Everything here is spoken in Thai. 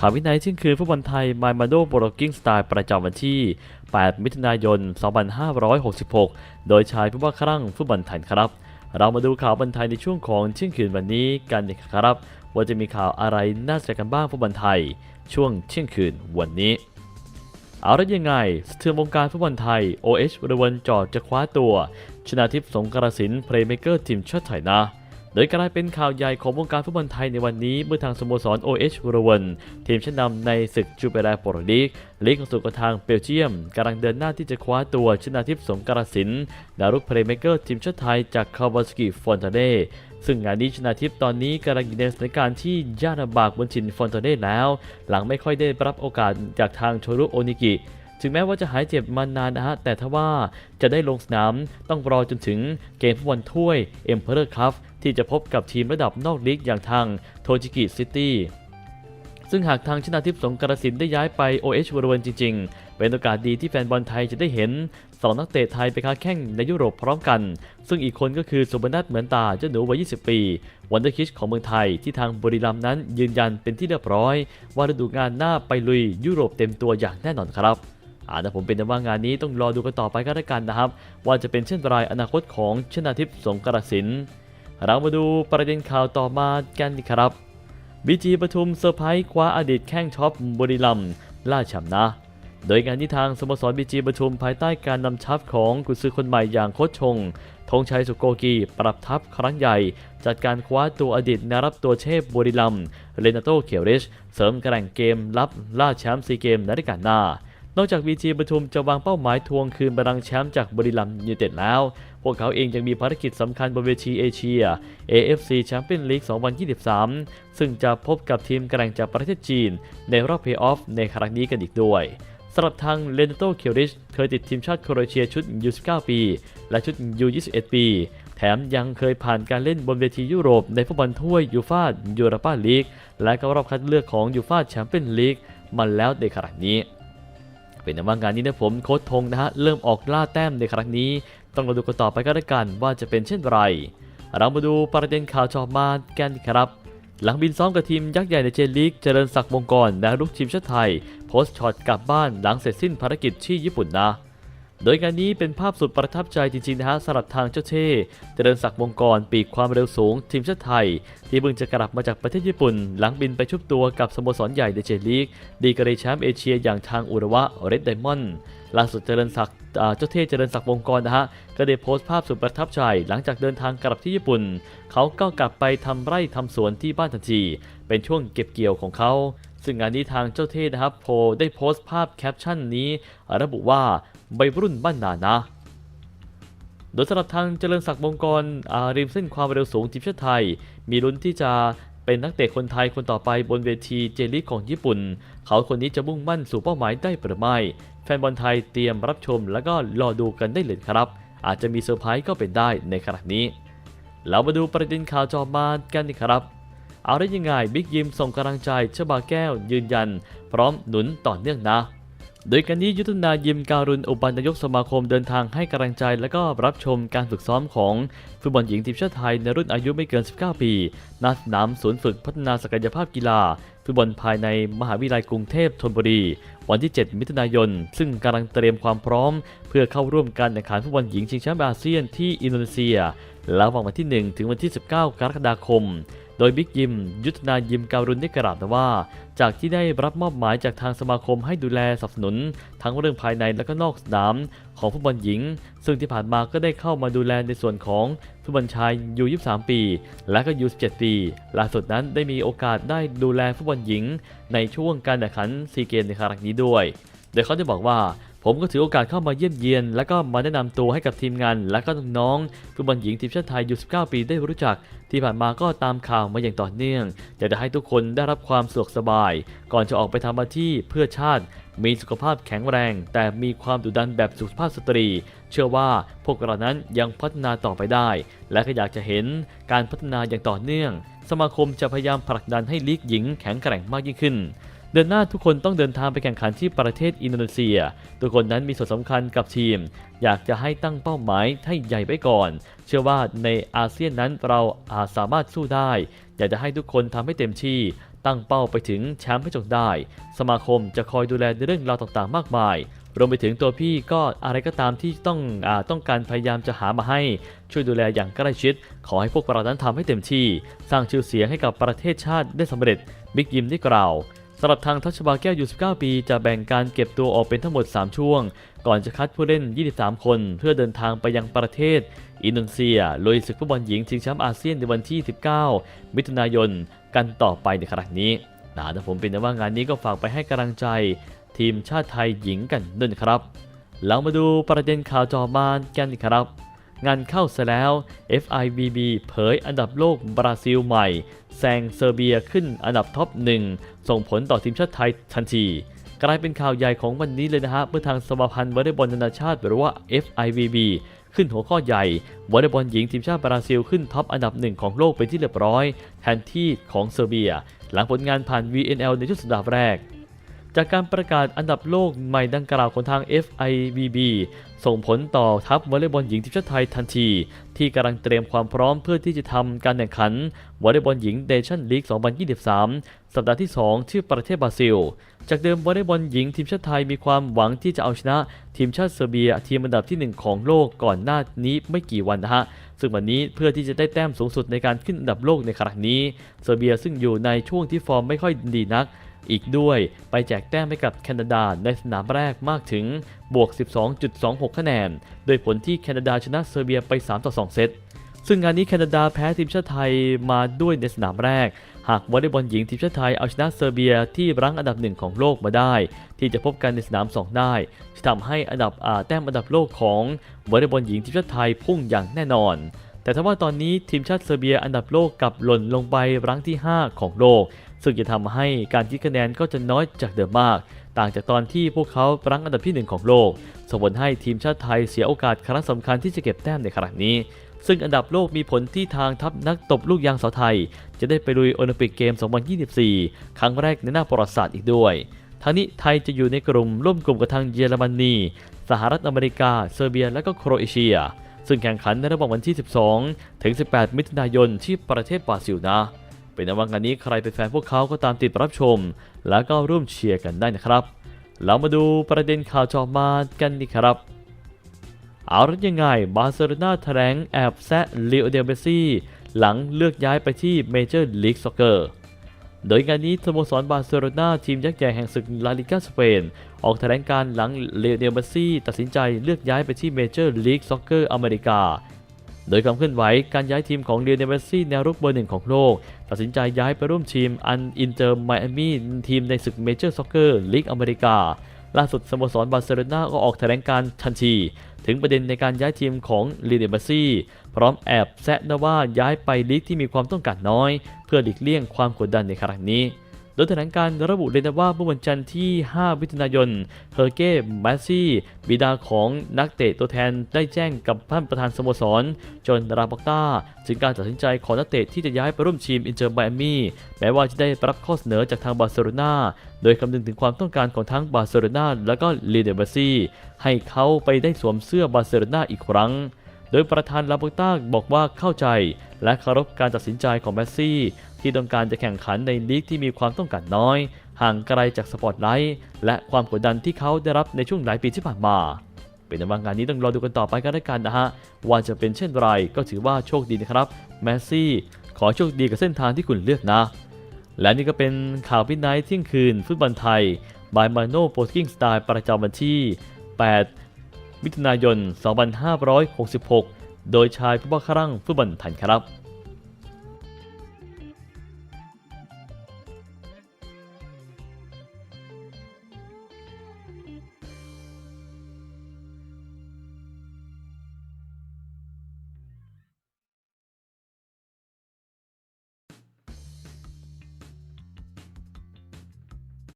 ข่าววินัยเที่ยงคืนฟุตบอลไทยมามาโดโบรกิ้งสไตล์ประจำวันที่ 8 มิถุนายน 2566 โดยชายผู้ว่าครั่งฟุตบอลไทยครับ เรามาดูข่าวบอลไทยในช่วงของเที่ยงคืนวันนี้กันนะครับ ว่าจะมีข่าวอะไรน่าสนใจกันบ้างฟุตบอลไทย ช่วงเที่ยงคืนวันนี้เอาแล้วยังไงสะเทือนวงการฟุตบอลไทย OH บริวนจอดจะคว้าตัว ชนาทิพย์สงกรสินเพลย์เมเกอร์ทีมชาติไทยนะ ดยกลายเป็นข่าวใหญ่ของวงการฟุตบอลไทยในวันนี้ เมื่อทางสโมสร OH บริวันทีมชั้นนำในศึกจูเปราโปรลีกลีกของสู่กับทางเบลเยียมกำลังเดินหน้าที่จะคว้าตัวชนาทิพย์สงกรสินดารุกเพลย์เมเกอร์ทีมชาติไทยจากคาวาสกิฟอนตาเน่ซึ่งงานนี้ชนาทิพย์ตอนนี้กำลังอยู่ในสถานการณ์ที่ยากลำบากบนชินฟอนตาเน่แล้ว หลังไม่ค่อยได้รับโอกาสจากทางโชรุโอนิกิถึงแม้ว่าจะหายเจ็บมานานนะฮะ แต่ถ้าว่าจะได้ลงสนามต้องรอจนถึงเกมฟุตบอลถ้วยเอ็มเพอร์คัพ ที่จะพบกับทีมระดับนอกลีกอย่างทางโทจิกิซิตี้ซึ่งหากทางชนาทิพย์สงกรสินได้ย้ายไป OH บริเวณจริง ๆ เป็นโอกาสดีที่แฟนบอลไทยจะได้เห็นสองนักเตะไทยไปค้าแข่งในยุโรปพร้อมกัน ซึ่งอีกคนก็คือสุบนัทเหมือนตาเจ้าหนูวัย 20 ปีวันเดอร์คิชของเมืองไทยที่ทางบุรีรัมย์นั้นยืนยันเป็นที่เรียบร้อย ว่าฤดูกาลหน้าไปลุยยุโรปเต็มตัวอย่างแน่นอนครับอาแต่ผมเป็นแต่ว่างานนี้ต้องรอดูกันต่อไปก็แล้วกันนะครับ ว่าจะเป็นเช่นไรอนาคตของชนาทิพย์สงกรสิน เรามาดูประเด็นข่าวต่อมากันครับบีจีปทุมเซอร์ไพรส์คว้าอดีตแข้งท็อปบุรีรัมล่าแชมป์นะ โดยงานที่ทางสโมสรบีจีปทุมภายใต้การนำทัพของกุนซือคนใหม่อย่างโคชชงธงชัยสุโกกี ปรับทัพครั้งใหญ่ จัดการคว้าตัวอดีตนารับตัวเชฟบุรีรัมเรนาโตเขียวริช เสริมแกร่งเกมรับล่าแชมป์ซีเกมในฤดูกาลหน้านอกจากบีจีปทุมจะวางเป้าหมายทวงคืนบัลลังก์แชมป์จากบุรีรัมย์ยูเต็ดแล้ว พวกเขาเองยังมีภารกิจสำคัญบนเวทีเอเชีย AFC Champions League 2023 ซึ่งจะพบกับทีมแกร่งจากประเทศจีน ในรอบเพลย์ออฟในครั้งนี้กันอีกด้วยสำหรับทางเลนโตเคียวริชเคยติดทีมชาติโครเอเชียชุด U19 ปี และชุด U21 ปี แถมยังเคยผ่านการเล่นบนเวทียุโรปในฟุตบอลถ้วยยูฟายูโรปาลีกและก็รอบคัดเลือกของยูฟาแชมเปี้ยนลีกมาแล้วในครั้งนี้เป็นแต่ว่างานนี้นะผมโค้ชทงนะฮะเริ่มออกล่าแต้มในครั้งนี้ ต้องมาดูกันต่อไปก็แล้วกันว่าจะเป็นเช่นไร เรามาดูประเด็นข่าวจอมากันครับ หลังบินซ้อมกับทีมยักษ์ใหญ่ในเจลีกเจริญศักดิ์วงกรและลูกทีมชาติไทย โพสต์ช็อตกลับบ้านหลังเสร็จสิ้นภารกิจที่ญี่ปุ่นนะโดยงานนี้เป็นภาพสุดประทับใจจริงๆนะฮะสำหรับทางเจ้าเช่เจริญศักดิ์วงกรปีกความเร็วสูง ทีมชาติไทย ที่เพิ่งจะกลับมาจากประเทศญี่ปุ่น หลังบินไปชุบตัวกับสโมสรใหญ่ในเจลีก ดีกรีแชมป์เอเชียอย่างทางอุระวะเรดไดมอนด์ ล่าสุดเจริญศักดิ์เจ้าเท่เจริญศักดิ์วงกรนะฮะก็ได้โพสต์ภาพสุดประทับใจ หลังจากเดินทางกลับที่ญี่ปุ่น เขาก็กลับไปทำไร่ทำสวนที่บ้านทันที เป็นช่วงเก็บเกี่ยวของเขาซึ่งงานนี้ทางเจ้าเท่นะครับโพได้โพสต์ภาพแคปชั่นนี้ ระบุว่าใบรุ่นบ้านนานะโดยสำหรับทางเจริญศักดิ์วงกรอ่าริมเส้นความเร็วสูงทีมชาติไทย มีลุ้นที่จะ เป็นนักเตะคนไทยคนต่อไปบนเวทีเจลีกของญี่ปุ่น เขาคนนี้จะมุ่งมั่นสู่เป้าหมายได้หรือไม่ แฟนบอลไทยเตรียมรับชมแล้วก็รอดูกันได้เลยครับ อาจจะมีเซอร์ไพรส์ก็เป็นได้ในขณะนี้ เรามาดูประเด็นข่าวจอมากันนะครับ เอาได้ยังไงบิ๊กยิมส่งกำลังใจเชบาแก้วยืนยัน พร้อมหนุนต่อเนื่องนะ โดยการนี้ยุทธนายิมการุณอุปนายกสมาคมเดินทางให้กำลังใจ และก็รับชมการฝึกซ้อมของฟุตบอลหญิงทีมชาติไทยในรุ่นอายุไม่เกิน 19 ปีณสนามศูนย์ฝึกพัฒนาศักยภาพกีฬาฟุตบอลภายในมหาวิทยาลัยกรุงเทพธนบุรี วันที่ 7 มิถุนายน ซึ่งกำลังเตรียมความพร้อม เพื่อเข้าร่วมการแข่งขันฟุตบอลหญิงชิงแชมป์อาเซียนที่อินโดนีเซีย ระหว่างวันที่ 1 ถึงวันที่ 19 กรกฎาคม โดยบิ๊กยิม ยุทธนายิมการุณได้กล่าวว่า จากที่ได้รับมอบหมายจากทางสมาคมให้ดูแลสนับสนุน ทั้งเรื่องภายในและก็นอกสนามของฟุตบอลหญิง ซึ่งที่ผ่านมาก็ได้เข้ามาดูแลในส่วนของฟุตบอลชายยู23 ปี และก็ยู17 ปีล่าสุดนั้นได้มีโอกาสได้ดูแลฟุตบอลหญิง ในช่วงการแข่งขันซีเกมในครั้งนี้ด้วย โดยเขาได้บอกว่า ผมก็ถือโอกาสเข้ามาเยี่ยมเยียน และก็มาแนะนำตัวให้กับทีมงาน และก็น้องๆฟุตบอลหญิงทีมชาติไทยอยู19 ปีได้รู้จัก ที่ผ่านมาก็ตามข่าวมาอย่างต่อเนื่องอยากจะให้ทุกคนได้รับความสะดวกสบาย ก่อนจะออกไปทำหน้าที่เพื่อชาติ มีสุขภาพแข็งแรง แต่มีความดุดันแบบสุภาพสตรี เชื่อว่าพวกเรานั้นยังพัฒนาต่อไปได้ และก็อยากจะเห็นการพัฒนาอย่างต่อเนื่อง สมาคมจะพยายามผลักดันให้ลีกหญิงแข็งแกร่งมากยิ่งขึ้น เดือนหน้าทุกคนต้องเดินทางไปแข่งขันที่ประเทศอินโดนีเซีย ทุกคนนั้นมีส่วนสำคัญกับทีม อยากจะให้ตั้งเป้าหมายให้ใหญ่ไว้ก่อน เชื่อว่าในอาเซียนนั้นเราอาจสามารถสู้ได้ อยากจะให้ทุกคนทำให้เต็มที่ ตั้งเป้าไปถึงแชมป์ให้จงได้ สมาคมจะคอยดูแลในเรื่องราวต่างๆ มากมายรวมไปถึงตัวพี่ก็อะไรก็ตามที่ต้องอต้องการพยายามจะหามาให้ ช่วยดูแลอย่างใกล้ชิด ขอให้พวกเรานั้นทำให้เต็มที่ สร้างชื่อเสียงให้กับประเทศชาติได้สำเร็จบิ๊กยิมได้กล่าว สำหรับทางทัชบาแก้วอยู่19 ปี จะแบ่งการเก็บตัวออกเป็นทั้งหมด 3 ช่วง ก่อนจะคัดผู้เล่น 23 คน เพื่อเดินทางไปยังประเทศ อินโดนีเซียลุยศึกฟุตบอลหญิงชิงแชมป์อาเซียนในวันที่ 19 มิถุนายนกันต่อไปในครั้งนี้นะแต่ผมเป็นแต่ว่างานนี้ก็ฝากไปให้กำลังใจ ทีมชาติไทยหญิงกันด้วยครับเรามาดูประเด็นข่าวจอบานกันครับ งานเข้าซะแล้ว FIVB เผยอันดับโลกบราซิลใหม่ แซงเซอร์เบียขึ้นอันดับท็อปหนึ่งส่งผลต่อทีมชาติไทยทันที กลายเป็นข่าวใหญ่ของวันนี้เลยนะฮะเมื่อทางสมาพันธ์วอลเลย์บอลนานาชาติ หรือว่า FIVB ขึ้นหัวข้อใหญ่วอลเลย์บอลหญิงทีมชาติบราซิลขึ้นท็อปอันดับหนึ่งของโลกเป็นที่เรียบร้อย แทนที่ของเซอร์เบีย หลังผลงานผ่าน VNL ในชุดสัปดาห์แรก จากการประกาศอันดับโลกใหม่ดังกล่าวของทาง FIVB ส่งผลต่อทัพวอลเลย์บอลหญิงทีมชาติไทยทันที ที่กำลังเตรียมความพร้อมเพื่อที่จะทำการแข่งขันวอลเลย์บอลหญิงเดชั่นลีก 2023 สัปดาห์ที่ 2 ที่ประเทศบราซิล จากเดิมวอลเลย์บอลหญิงทีมชาติไทยมีความหวังที่จะเอาชนะทีมชาติเซอร์เบีย ทีมอันดับที่ 1 ของโลกก่อนหน้านี้ไม่กี่วันนะฮะซึ่งวันนี้เพื่อที่จะได้แต้มสูงสุดในการขึ้นอันดับโลกในครั้งนี้เซอร์เบียซึ่งอยู่ในช่วงที่ฟอร์มไม่ค่อยดีนัก อีกด้วยไปแจกแต้มให้กับแคนาดาในสนามแรกมากถึงบวก 12.26 คะแนน โดยผลที่แคนาดาชนะเซอร์เบียไป3ต่อ2เซตซึ่งงานนี้แคนาดาแพ้ทีมชาติไทยมาด้วยในสนามแรก หากวอลเลย์บอลหญิงทีมชาติไทยเอาชนะเซอร์เบียที่รั้งอันดับหนึ่งของโลกมาได้ ที่จะพบกันในสนาม 2 ได้ จะทำให้อันดับแต้มอันดับโลกของวอลเลย์บอลหญิงทีมชาติไทยพุ่งอย่างแน่นอน แต่ถ้าว่าตอนนี้ทีมชาติเซอร์เบียอันดับโลกกลับหล่นลงไปรั้งที่ 5 ของโลก ซึ่งจะทำให้การคิดคะแนนก็จะน้อยจากเดิมมาก ต่างจากตอนที่พวกเขารั้งอันดับที่ 1 ของโลก ส่งผลให้ทีมชาติไทยเสียโอกาสครั้งสำคัญที่จะเก็บแต้มในครั้งนี้ ซึ่งอันดับโลกมีผลที่ทางทัพนักตบลูกยางสาวไทย จะได้ไปลุยโอลิมปิกเกม 2024 ครั้งแรกในหน้าประวัติศาสตร์อีกด้วยทั้งนี้ไทยจะอยู่ในกลุ่มร่วมกลุ่มกับทางเยอรมนี สหรัฐอเมริกา เซอร์เบีย และก็โครเอเชีย ซึ่งแข่งขันในระหว่างวันที่ 12 ถึง 18 มิถุนายนที่ประเทศบราซิลนะ เป็นนวันงานนี้ใครเป็นแฟนพวกเขาก็ตามติดรับชม แล้วก็ร่วมเชียร์กันได้นะครับ เรามาดูประเด็นข่าวจอมากันดีครับ เอาล้วยังไงบาร์เซโลนาแถลงแอบแซะลีโอเดลเมสซี่หลังเลือกย้ายไปที่เมเจอร์ลีกซ็อกเกอร์โดยงานนี้สโมสรบาร์เซโลนาทีมยักษ์ใหญ่แห่งศึกลาลิกาสเปน ออกแถลงการหลังเลอเดลเมซี่ตัดสินใจเลือกย้ายไปที่เมเจอร์ลีกซ็อกเกอร์อเมริกา โดยความเคลื่อนไหวการย้ายทีมของเลียนเมสซี่แนวรุกเบอร์หนึ่งของโลก ตัดสินใจย้ายไปร่วมทีมอันอินเตอร์ไมอามีทีมในศึกเมเจอร์ซ็อกเกอร์ลีกอเมริกา ล่าสุดสโมสรบาร์เซโลนาก็ออกแถลงการทันที ถึงประเด็นในการย้ายทีมของลีเดเมซี่พร้อมแอบแซะนะว่าย้ายไปลีกที่มีความต้องการน้อย เพื่อหลีกเลี่ยงความกดดันในครั้งนี้ โดยแถลงการระบุเลยนะว่าเมื่อวันจันทร์ที่ 5 มิถุนายน เฮอร์เก้แมสซี่บิดาของนักเตะตัวแทนได้แจ้งกับท่านประธานสโมสร จนราบอกต้าถึงการตัดสินใจของนักเตะที่จะย้ายไปร่วมทีมอินเตอร์ไมอามี่แม้ว่าจะได้รับข้อเสนอจากทางบาร์เซโลนาโดยคำนึงถึงความต้องการของทั้งบาร์เซโลนาและก็ลีเดเบซี่ให้เขาไปได้สวมเสื้อบาร์เซโลนาอีกครั้งโดยประธานลาโบต้าบอกว่าเข้าใจ และเคารพการตัดสินใจของแมสซี่ ที่ต้องการจะแข่งขันในลีกที่มีความต้องการน้อย ห่างไกลจากสปอตไลท์และความกดดันที่เขาได้รับในช่วงหลายปีที่ผ่านมา เป็นนว่างานนี้ต้องรอดูกันต่อไปกันแล้วกันนะฮะ ว่าจะเป็นเช่นไรก็ถือว่าโชคดีนะครับแมสซี่ขอโชคดีกับเส้นทางที่คุณเลือกนะ และนี่ก็เป็นข่าวพินไนท์เที่ยงคืนฟุตบอลไทยบายมาโนโปสกิ้งสไตล์ประจำวันที่ 8 มิถุนายน 2566 โดยชายผู้บ้าครั่งฟุตบอลไทยครับ